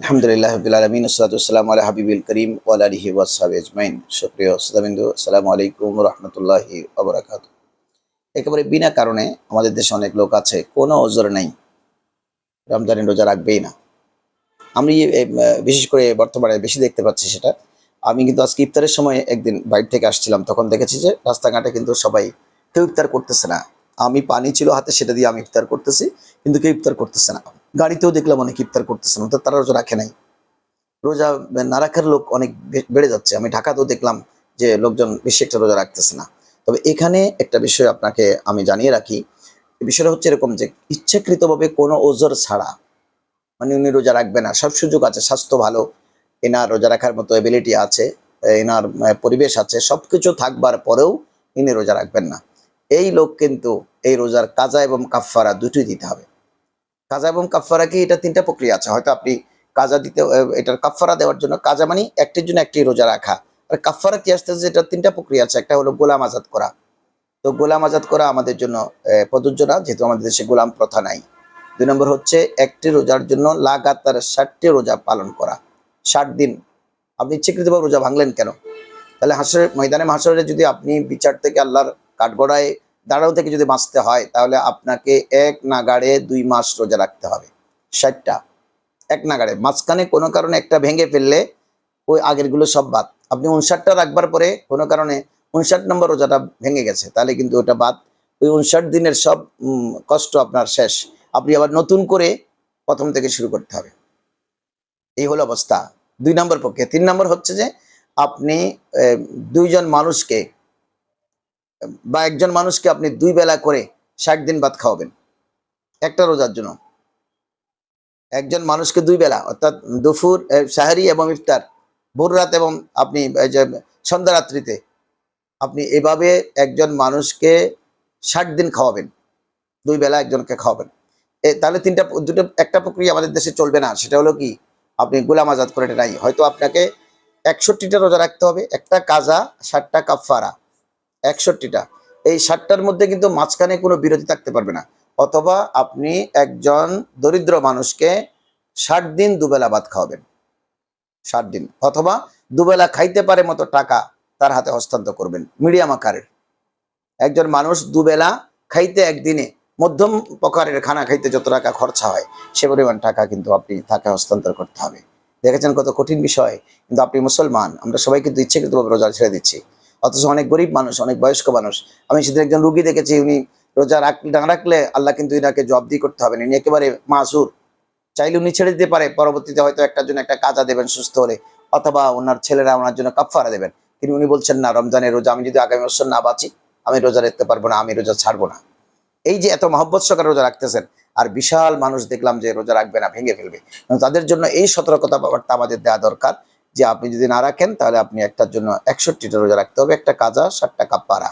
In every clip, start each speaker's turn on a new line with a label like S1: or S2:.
S1: আলহামদুলিল্লাহ আলমিন সালাতাম আল্লাহ হাবিবুল করিম ওয়াল আলহি ওয়াসাব আজমাইন। সুপ্রিয় সুদাবিন্দু আসসালামু আলাইকুম রহমতুল্লাহি আবরাকাত একেবারে বিনা কারণে আমাদের দেশে অনেক লোক আছে, কোনো ওজোর নেই। রমজানের রোজা রাখবেই না। আমি বিশেষ করে বর্তমানে বেশি দেখতে পাচ্ছি সেটা। আমি কিন্তু আজকে ইফতারের সময় একদিন বাইরে থেকে আসছিলাম, তখন দেখেছি যে রাস্তাঘাটে কিন্তু সবাই কেউ ইফতার করতেছে না। আমি পানি ছিল হাতে, সেটা দিয়ে আমি ইফতার করতেছি, কিন্তু কেউ ইফতার করতেছে না। গাড়িতেও দেখলাম অনেক ইফতার করতেছে না তারা রোজা রাখে নাই। রোজা না রাখার লোক অনেক বেড়ে যাচ্ছে। আমি ঢাকাতেও দেখলাম যে লোকজন বেশি একটা রোজা রাখতেছে না। তবে এখানে একটা বিষয় আপনাকে আমি জানিয়ে রাখি বিষয়টা হচ্ছে এরকম যে ইচ্ছাকৃতভাবে কোনো ওজোর ছাড়া মানে উনি রোজা রাখবে না। সব সুযোগ আছে, স্বাস্থ্য ভালো, এনার রোজা রাখার মতো এবিলিটি আছে এনার পরিবেশ আছে সব কিছু থাকবার পরেও ইনি রোজা রাখবেন না। এই লোক কিন্তু এই রোজার কাজা এবং কাফফারা দুটোই দিতে হবে। কাজা এবং কাফফারা কি এটা তিনটা প্রক্রিয়া আছে? হয়তো আপনি কাজা দিতে এটার কাফফারা দেওয়ার জন্য কাজা মানে একটির জন্য একটি রোজা রাখা। আর কাফফারা কি আসতেছে? এটা তিনটা প্রক্রিয়া আছে। একটা হলো গোলাম আজাদ করা। তো গোলাম আজাদ করা আমাদের জন্য প্রযোজ্য না, যেহেতু আমাদের দেশে গোলাম প্রথা নাই। দুই নম্বর হচ্ছে একটি রোজার জন্য লাগাতার ষাটটি রোজা পালন করা। ষাট দিন। আপনি ইচ্ছাকৃতভাবে রোজা ভাঙলেন কেন? তাহলে হাসরের, ময়দানে হাসরে যদি আপনি বিচার থেকে আল্লাহর কাঠগড়ায় দাঁড়াও থেকে যদি বাঁচতে হয়, তাহলে আপনাকে এক নাগাড়ে দুই মাস রোজা রাখতে হবে। ষাটটা। এক নাগাড়ে। মাঝখানে কোনো কারণে একটা ভেঙে ফেললে ওই আগেরগুলো সব বাদ। আপনি উনষাটটা রাখবার পরে কোনো কারণে উনষাট নম্বর রোজাটা ভেঙে গেছে, তাহলে কিন্তু ওটা বাদ। ওই উনষাট দিনের সব কষ্ট আপনার শেষ। আপনি আবার নতুন করে প্রথম থেকে শুরু করতে হবে। এই হলো অবস্থা। দুই নম্বর পক্ষে। তিন নম্বর হচ্ছে যে আপনি দুইজন মানুষকে বা একজন মানুষকে আপনি দুই বেলা করে ষাট দিন ভাত খাওয়াবেন, একটা রোজার জন্য। একজন মানুষকে দুই বেলা, অর্থাৎ দুপুর সাহারি এবং ইফতার, ভোর রাত এবং আপনি এই যে, সন্ধ্যা রাত্রিতে আপনি এভাবে একজন মানুষকে ষাট দিন খাওয়াবেন, দুই বেলা একজনকে খাওয়াবেন। এ, তাহলে তিনটা, দুটো, একটা প্রক্রিয়া আমাদের দেশে চলবে না, সেটা হলো কি? আপনি গোলাম আজাদ করে নাই। হয়তো আপনাকে একষট্টিটা রোজা রাখতে হবে, একটা কাজা, ষাটটা কাফারা একষট্টিটা। এই ষাটটার মধ্যে কিন্তু মাঝখানে কোনো বিরতি থাকতে পারবে না। অথবা আপনি একজন দরিদ্র মানুষকে ষাট দিন দুবেলা ভাত খাওয়াবেন। ষাট দিন। অথবা দুবেলা খাইতে পারে মতো টাকা তার হাতে হস্তান্তর করবেন। মিডিয়াম আকারের। একজন মানুষ দুবেলা খাইতে একদিনে মধ্যম প্রকারের খানা খাইতে যত টাকা খরচা হয়, সে পরিমাণ টাকা কিন্তু আপনি তাকে হস্তান্তর করতে হবে। দেখেছেন কত কঠিন বিষয়। কিন্তু আপনি মুসলমান, আমরা সবাই কিন্তু ইচ্ছাকৃতভাবে রোজা ছেড়ে দিচ্ছি। অথচ অনেক গরিব মানুষ, অনেক বয়স্ক মানুষ। আমি সেদিন একজন রুগী দেখেছি, উনি রোজা রাখ, না রাখলে আল্লাহ কিন্তু ইনাকে জবাবদি করতে হবে না। ইনি একেবারে মাসুর। চাইলে উনি ছেড়ে দিতে পারে, পরবর্তীতে হয়তো একটার জন্য একটা কাজা দেবেন সুস্থ হলে, অথবা ওনার ছেলেরা ওনার জন্য কাফারা দেবেন। কিন্তু উনি বলছেন, না, রমজানের রোজা আমি যদি আগামী বছর না বাঁচি, আমি রোজা রাখতে পারব না, আমি রোজা ছাড়বো না। এই যে এত মহব্বত সহকারে রোজা রাখতেছেন, আর বিশাল মানুষ দেখলাম যে রোজা রাখবে না, ভেঙে ফেলবে। তাদের জন্য এই সতর্কতা বার্তা আমাদের দেওয়া দরকার। যে আপনি যদি না রাখেন, তাহলে আপনি একটার জন্য একষট্টিটা রোজা রাখতে হবে। একটা কাজা, ষাটটা কাপ্পারা।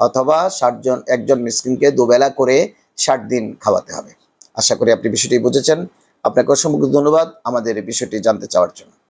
S1: অথবা ষাট জন, একজন মিসকিনকে দুবেলা করে ষাট দিন খাওয়াতে হবে। আশা করি আপনি বিষয়টি বুঝেছেন। আপনাকে অসংখ্য ধন্যবাদ আমাদের বিষয়টি জানতে চাওয়ার জন্য।